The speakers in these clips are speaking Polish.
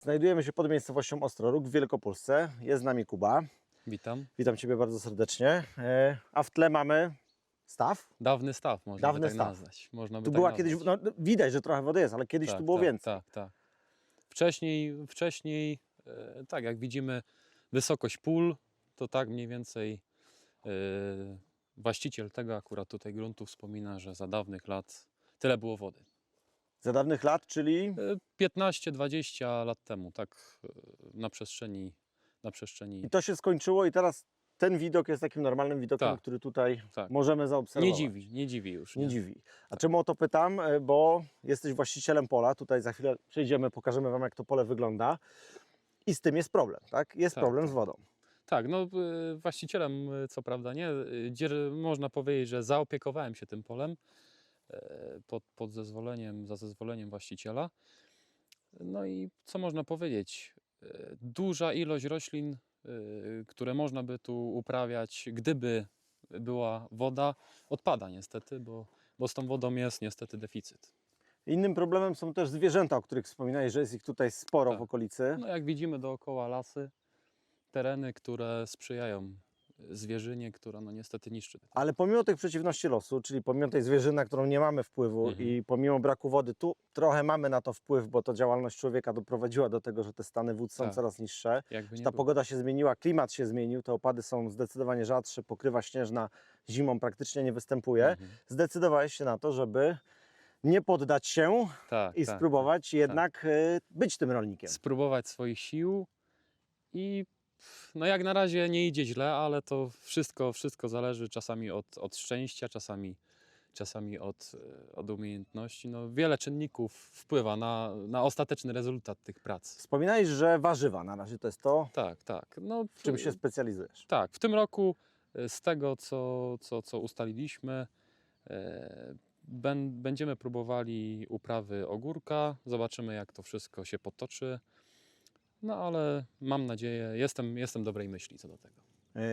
Znajdujemy się pod miejscowością Ostroróg w Wielkopolsce. Jest z nami Kuba. Witam. Witam Ciebie bardzo serdecznie. E, A w tle mamy staw. Dawny staw można Dawny by tak staw. nazwać. Można by Tu tak była nazwać. kiedyś, no, widać, że trochę wody jest, ale kiedyś tak, tu było tak, więcej. Tak, tak. Wcześniej, wcześniej e, tak jak widzimy wysokość pól, to tak mniej więcej e, właściciel tego akurat tutaj gruntu wspomina, że za dawnych lat tyle było wody. Za dawnych lat, czyli E, 15-20 lat temu, tak e, na przestrzeni, na przestrzeni i to się skończyło i teraz ten widok jest takim normalnym widokiem, Tak. który tutaj Tak. możemy zaobserwować. nie dziwi, nie dziwi już. Nie dziwi. A czemu o to pytam? E, Bo jesteś właścicielem pola. Tutaj za chwilę przejdziemy, pokażemy Wam, jak to pole wygląda. I z tym jest problem, tak? Jest Tak, problem tak. z wodą. Tak, no właścicielem co prawda nie, można powiedzieć, że zaopiekowałem się tym polem e, pod, pod zezwoleniem, za zezwoleniem właściciela. No i co można powiedzieć? E, Duża ilość roślin, y, które można by tu uprawiać, gdyby była woda, odpada niestety, bo, bo z tą wodą jest niestety deficyt. Innym problemem są też zwierzęta, o których wspominałeś, że jest ich tutaj sporo Tak. w okolicy. No jak widzimy dookoła lasy, tereny, które sprzyjają zwierzynie, która no niestety niszczy. Ale pomimo tych przeciwności losu, czyli pomimo tej zwierzyny, na którą nie mamy wpływu Mhm. i pomimo braku wody, tu trochę mamy na to wpływ, bo to działalność człowieka doprowadziła do tego, że te stany wód są Tak. coraz niższe. Jakby ta było. pogoda się zmieniła, klimat się zmienił, te opady są zdecydowanie rzadsze, pokrywa śnieżna zimą praktycznie nie występuje. Mhm. Zdecydowałeś się na to, żeby nie poddać się Tak, i tak, spróbować jednak y, być tym rolnikiem. tak. Spróbować swoich sił i no jak na razie nie idzie źle, ale to wszystko, wszystko zależy czasami od, od szczęścia, czasami, czasami od, e, od umiejętności. No, wiele czynników wpływa na, na ostateczny rezultat tych prac. Wspominałeś, że warzywa na razie to jest to, Tak, tak. No, w czym się specjalizujesz. Tak, w tym roku e, z tego, co, co, co ustaliliśmy, e, ben, będziemy próbowali uprawy ogórka. Zobaczymy, jak to wszystko się potoczy. No ale mam nadzieję, jestem, jestem dobrej myśli co do tego.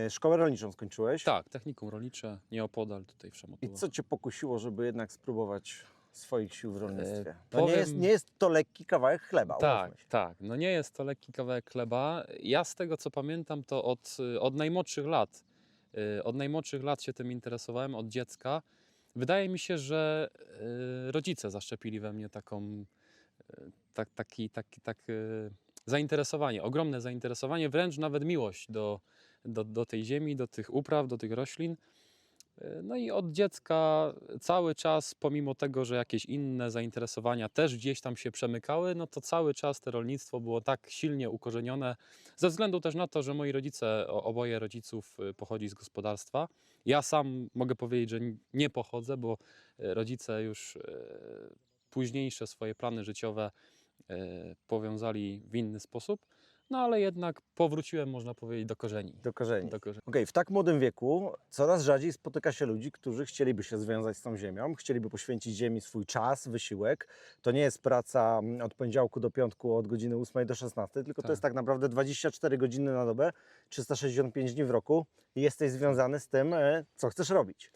Y, Szkołę rolniczą skończyłeś. Tak, technikum rolnicze, nieopodal tutaj w I Szamotułach. co Cię pokusiło, żeby jednak spróbować swoich sił w rolnictwie? E, To nie, powiem- jest, nie jest to lekki kawałek chleba, Tak, umówmy się. tak. No nie jest to lekki kawałek chleba. Ja z tego co pamiętam, to od, od najmłodszych lat, y, od najmłodszych lat się tym interesowałem, od dziecka. Wydaje mi się, że y, rodzice zaszczepili we mnie taką, y, tak, taki, taki, tak, y, zainteresowanie, ogromne zainteresowanie, wręcz nawet miłość do, do, do tej ziemi, do tych upraw, do tych roślin. Y, No i od dziecka cały czas, pomimo tego, że jakieś inne zainteresowania też gdzieś tam się przemykały, no to cały czas to rolnictwo było tak silnie ukorzenione, ze względu też na to, że moi rodzice, oboje rodziców y, pochodzi z gospodarstwa. Ja sam mogę powiedzieć, że nie pochodzę, bo y, rodzice już y, późniejsze swoje plany życiowe powiązali w inny sposób, no ale jednak powróciłem, można powiedzieć, do korzeni. Do korzeni. Do korzeni. Okej, w tak młodym wieku coraz rzadziej spotyka się ludzi, którzy chcieliby się związać z tą ziemią, chcieliby poświęcić ziemi swój czas, wysiłek. To nie jest praca mm, od poniedziałku do piątku od godziny 8 do 16, tylko to Tak. jest tak naprawdę 24 godziny na dobę, 365 dni w roku i jesteś związany z tym, e, co chcesz robić.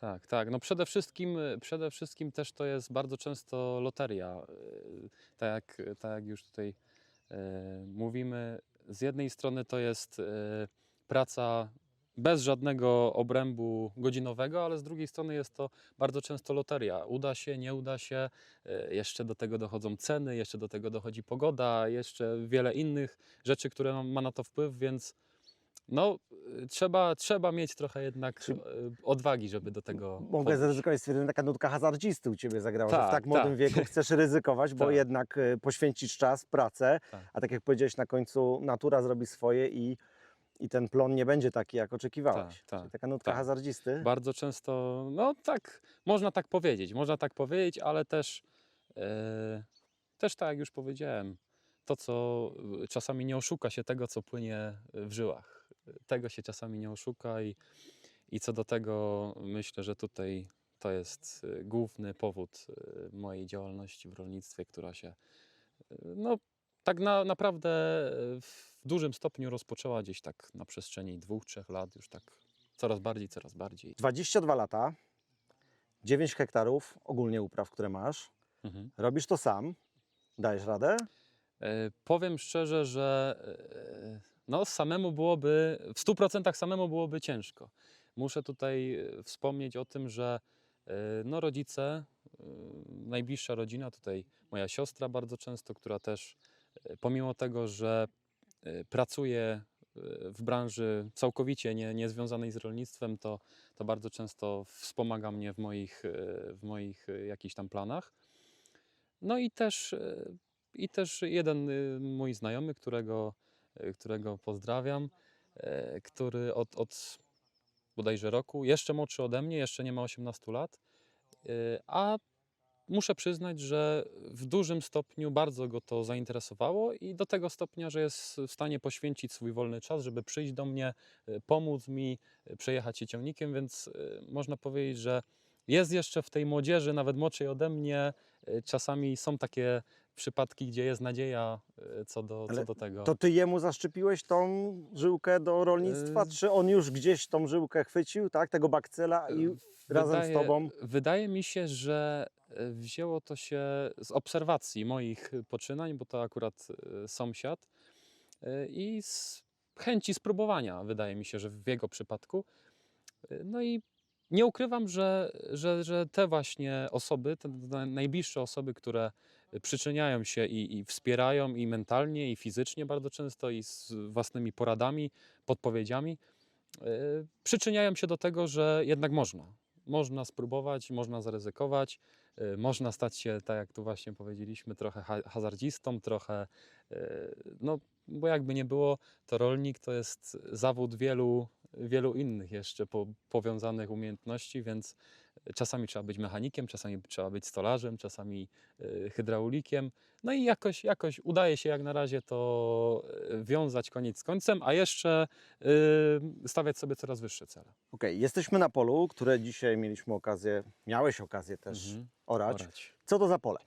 Tak, tak. No przede wszystkim, przede wszystkim też to jest bardzo często loteria. Yy, Tak jak, tak jak już tutaj yy, mówimy, z jednej strony to jest praca bez żadnego obrębu godzinowego, ale z drugiej strony jest to bardzo często loteria. Uda się, nie uda się, jeszcze do tego dochodzą ceny, jeszcze do tego dochodzi pogoda, jeszcze wiele innych rzeczy, które ma na to wpływ, więc no, yy, trzeba, trzeba mieć trochę jednak Czy- yy, odwagi, żeby do tego Mogę podejść. zaryzykować stwierdzenie, taka nutka hazardzisty u Ciebie zagrała, że w Tak, tak młodym tak. wieku chcesz ryzykować, bo Tak. jednak e, poświęcisz czas, pracę, a tak jak powiedziałeś na końcu, natura zrobi swoje i, i ten plon nie będzie taki, jak oczekiwałeś. Tak, tak, taka nutka tak. hazardzisty. Bardzo często, no tak, można tak powiedzieć, można tak powiedzieć, ale też, e, też tak jak już powiedziałem, to co czasami nie oszuka się tego, co płynie w żyłach. Tego się czasami nie oszuka i, i co do tego myślę, że tutaj to jest e, główny powód e, mojej działalności w rolnictwie, która się, e, no tak na, naprawdę w dużym stopniu rozpoczęła gdzieś tak na przestrzeni dwóch, trzech lat, już tak coraz bardziej, coraz bardziej. 22 lata, 9 hektarów ogólnie upraw, które masz. Mhm. Robisz to sam. Dajesz radę? E, Powiem szczerze, że e, no, samemu byłoby, w 100% samemu byłoby ciężko. Muszę tutaj e, wspomnieć o tym, że e, no, rodzice, e, najbliższa rodzina, tutaj moja siostra bardzo często, która też pomimo tego, że pracuje w branży całkowicie nie, nie związanej z rolnictwem, to, to bardzo często wspomaga mnie w moich, w moich jakichś tam planach. No i też, i też jeden y, mój znajomy, którego, którego pozdrawiam, e, który od, od bodajże roku, jeszcze młodszy ode mnie, jeszcze nie ma 18 lat, e, a muszę przyznać, że w dużym stopniu bardzo go to zainteresowało i do tego stopnia, że jest w stanie poświęcić swój wolny czas, żeby przyjść do mnie, e, pomóc mi, e, przejechać się ciągnikiem, więc e, można powiedzieć, że jest jeszcze w tej młodzieży, nawet młodszej ode mnie, e, czasami są takie przypadki, gdzie jest nadzieja e, co do, co do tego. To ty jemu zaszczepiłeś tą żyłkę do rolnictwa, Y- czy on już gdzieś tą żyłkę chwycił, tak, tego bakcyla i razem z tobą? Wydaje mi się, że wzięło to się z obserwacji moich poczynań, bo to akurat sąsiad i z chęci spróbowania, wydaje mi się, że w jego przypadku. No i nie ukrywam, że, że, że te właśnie osoby, te na- najbliższe osoby, które przyczyniają się i, i wspierają i mentalnie, i fizycznie bardzo często, i z własnymi poradami, podpowiedziami, e, przyczyniają się do tego, że jednak można. Można spróbować, można zaryzykować, e, można stać się, tak jak tu właśnie powiedzieliśmy, trochę ha- hazardzistą, trochę, e, no bo jakby nie było, to rolnik to jest zawód wielu, wielu innych jeszcze po, powiązanych umiejętności, więc czasami trzeba być mechanikiem, czasami trzeba być stolarzem, czasami e, hydraulikiem. No i jakoś, jakoś udaje się jak na razie to e, wiązać koniec z końcem, a jeszcze stawiać sobie coraz wyższe cele. Okej, jesteśmy na polu, które dzisiaj mieliśmy okazję, miałeś okazję też Mhm. orać. Orać. Co to za pole?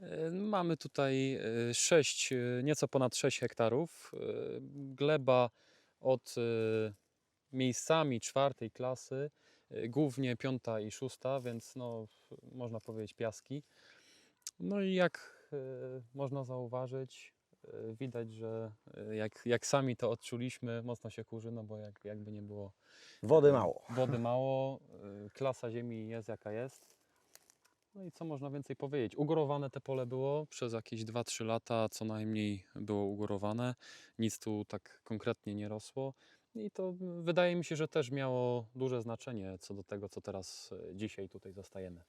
E, Mamy tutaj 6, nieco ponad 6 hektarów. E, Gleba od e, miejscami czwartej klasy, e, głównie piąta i szósta, więc no, można powiedzieć piaski. No i jak e, można zauważyć, e, widać, że jak, jak sami to odczuliśmy, mocno się kurzy, no bo jak, jakby nie było Wody mało. Wody mało, y, klasa ziemi jest jaka jest. No i co można więcej powiedzieć? Ugorowane te pole było przez jakieś 2-3 lata, co najmniej było ugorowane. Nic tu tak konkretnie nie rosło. I to wydaje mi się, że też miało duże znaczenie co do tego, co teraz y, dzisiaj tutaj zostajemy.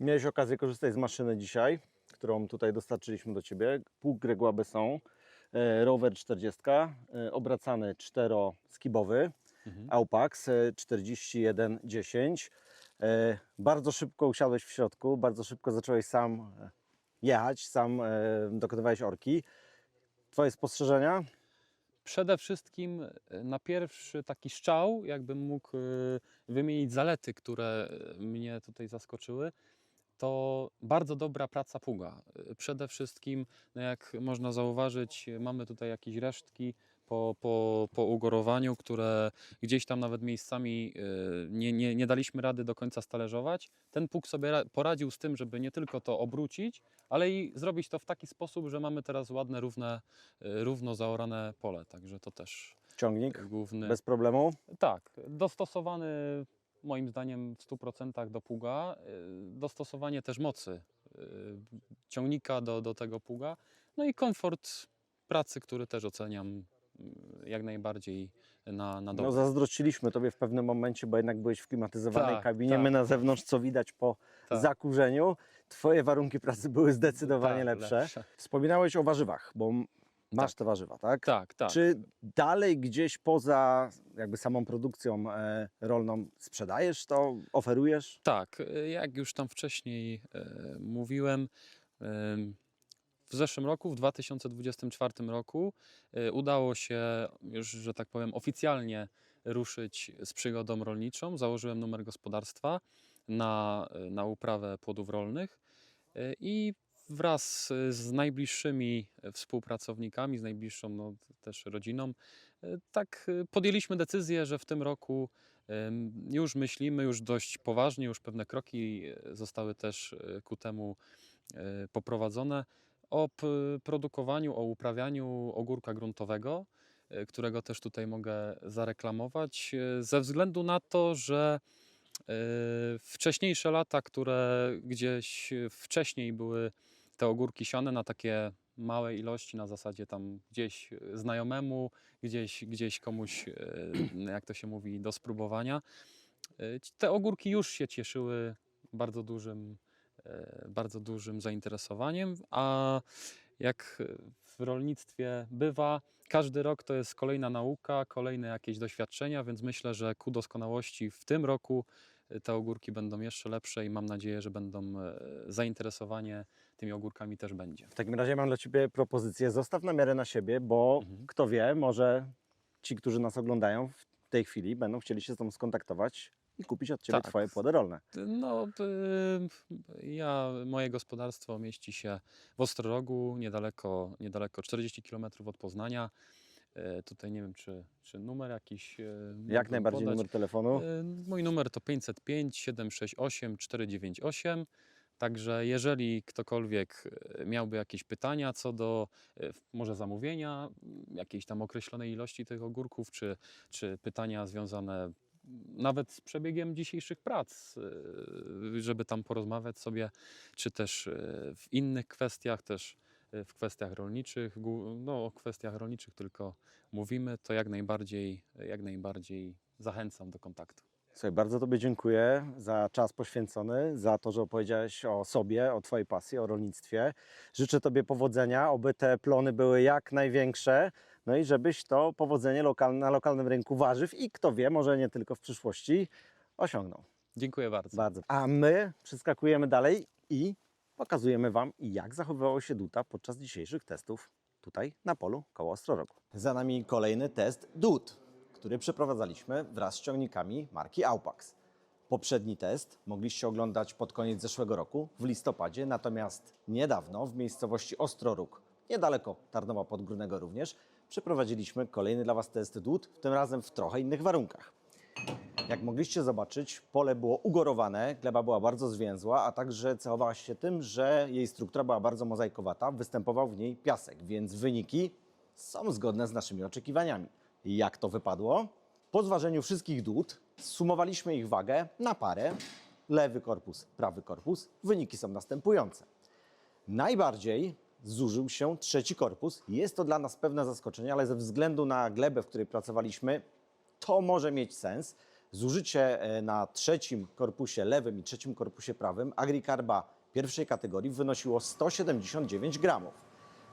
Miałeś okazję korzystać z maszyny dzisiaj, którą tutaj dostarczyliśmy do Ciebie. Pług Gregua Besson, e, rower 40, e, obracany czteroskibowy, Mhm. Aupax e, 4110. E, Bardzo szybko usiadłeś w środku, bardzo szybko zacząłeś sam e, jechać, sam e, dokonywałeś orki. Twoje spostrzeżenia? Przede wszystkim y, na pierwszy taki szczał, jakbym mógł y, wymienić zalety, które y, mnie tutaj zaskoczyły, to bardzo dobra praca pługa. Przede wszystkim, no jak można zauważyć, mamy tutaj jakieś resztki po, po, po ugorowaniu, które gdzieś tam nawet miejscami y, nie, nie, nie daliśmy rady do końca stalerzować. Ten pług sobie ra- poradził z tym, żeby nie tylko to obrócić, ale i zrobić to w taki sposób, że mamy teraz ładne, równe, y, równo zaorane pole. Także to też Ciągnik główny. bez problemu. Tak, dostosowany moim zdaniem w 100% do pługa. y, Dostosowanie też mocy ciągnika do, do tego pługa. No i komfort pracy, który też oceniam jak najbardziej na, na No, dobry. zazdrościliśmy Tobie w pewnym momencie, bo jednak byłeś w klimatyzowanej Tak, kabinie. tak. My na zewnątrz, co widać po Tak. zakurzeniu. Twoje warunki pracy były zdecydowanie Tak, lepsze. Wspominałeś o warzywach, bo masz Tak. te warzywa, tak? Tak, tak. Czy dalej gdzieś poza jakby samą produkcją e, rolną sprzedajesz to, oferujesz? Tak, y, jak już tam wcześniej e, mówiłem, em, w zeszłym roku, w 2024 roku, e, udało się już, że tak powiem, oficjalnie ruszyć z przygodą rolniczą. Założyłem numer gospodarstwa na, e, na uprawę płodów rolnych e, i wraz z najbliższymi współpracownikami, z najbliższą no, też rodziną, tak podjęliśmy decyzję, że w tym roku Już myślimy, już dość poważnie, już pewne kroki zostały też ku temu poprowadzone o produkowaniu, o uprawianiu ogórka gruntowego, y, którego też tutaj mogę zareklamować, y, ze względu na to, że y, wcześniejsze lata, które gdzieś wcześniej były te ogórki siane na takie małe ilości, na zasadzie tam gdzieś znajomemu, gdzieś, gdzieś komuś, jak to się mówi, do spróbowania. Te ogórki już się cieszyły bardzo dużym, e, bardzo dużym zainteresowaniem, a jak w rolnictwie bywa, każdy rok to jest kolejna nauka, kolejne jakieś doświadczenia, więc myślę, że ku doskonałości w tym roku e, te ogórki będą jeszcze lepsze i mam nadzieję, że będą e, zainteresowanie tymi ogórkami też będzie. W takim razie mam dla Ciebie propozycję. Zostaw namiarę na siebie, bo Mhm. kto wie, może ci, którzy nas oglądają w tej chwili, będą chcieli się z Tobą skontaktować i kupić od Ciebie Tak. Twoje płody rolne. No, y, ja, moje gospodarstwo mieści się w Ostrorogu, niedaleko, niedaleko 40 km od Poznania. E, Tutaj nie wiem, czy, czy numer jakiś. e, Jak najbardziej podać. numer telefonu. E, Mój numer to 505 768 498. Także jeżeli ktokolwiek miałby jakieś pytania co do może zamówienia jakiejś tam określonej ilości tych ogórków, czy, czy pytania związane nawet z przebiegiem dzisiejszych prac, e, żeby tam porozmawiać sobie, czy też e, w innych kwestiach, też e, w kwestiach rolniczych, no o kwestiach rolniczych tylko mówimy, to jak najbardziej, jak najbardziej zachęcam do kontaktu. Słuchaj, bardzo Tobie dziękuję za czas poświęcony, za to, że opowiedziałeś o sobie, o Twojej pasji, o rolnictwie. Życzę Tobie powodzenia, oby te plony były jak największe, no i żebyś to powodzenie na lokalnym rynku warzyw i kto wie, może nie tylko w przyszłości osiągnął. Dziękuję bardzo. Bardzo. A my przeskakujemy dalej i pokazujemy Wam, jak zachowywało się Duta podczas dzisiejszych testów tutaj na polu koło Ostrorogu. Za nami kolejny test DUT, który przeprowadzaliśmy wraz z ciągnikami marki Aupax. Poprzedni test mogliście oglądać pod koniec zeszłego roku, w listopadzie, natomiast niedawno w miejscowości Ostroróg, niedaleko Tarnowa Podgórnego również, przeprowadziliśmy kolejny dla Was test DUT, tym razem w trochę innych warunkach. Jak mogliście zobaczyć, pole było ugorowane, gleba była bardzo zwięzła, a także cechowała się tym, że jej struktura była bardzo mozaikowata, występował w niej piasek, więc wyniki są zgodne z naszymi oczekiwaniami. Jak to wypadło? Po zważeniu wszystkich dód sumowaliśmy ich wagę na parę, lewy korpus, prawy korpus. Wyniki są następujące. Najbardziej zużył się trzeci korpus. Jest to dla nas pewne zaskoczenie, ale ze względu na glebę, w której pracowaliśmy, to może mieć sens. Zużycie e, na trzecim korpusie lewym i trzecim korpusie prawym agrikarba pierwszej kategorii wynosiło 179 gramów.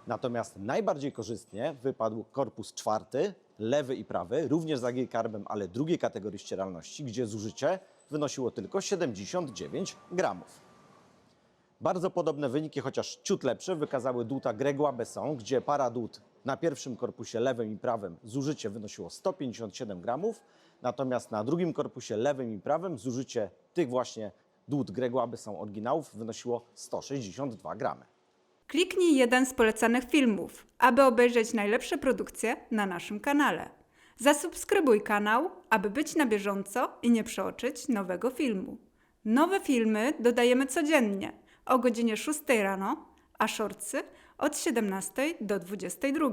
Natomiast najbardziej korzystnie wypadł korpus czwarty, lewy i prawy, również z agrikarbem, ale drugiej kategorii ścieralności, gdzie zużycie wynosiło tylko 79 gramów. Bardzo podobne wyniki, chociaż ciut lepsze, wykazały dłuta Gregoire Besson, gdzie para dłut na pierwszym korpusie lewym i prawym zużycie wynosiło 157 gramów, natomiast na drugim korpusie lewym i prawym zużycie tych właśnie dłut Gregoire Besson oryginałów wynosiło 162 gramy. Kliknij jeden z polecanych filmów, aby obejrzeć najlepsze produkcje na naszym kanale. Zasubskrybuj kanał, aby być na bieżąco i nie przeoczyć nowego filmu. Nowe filmy dodajemy codziennie o godzinie 6 rano, a shortsy od 17 do 22.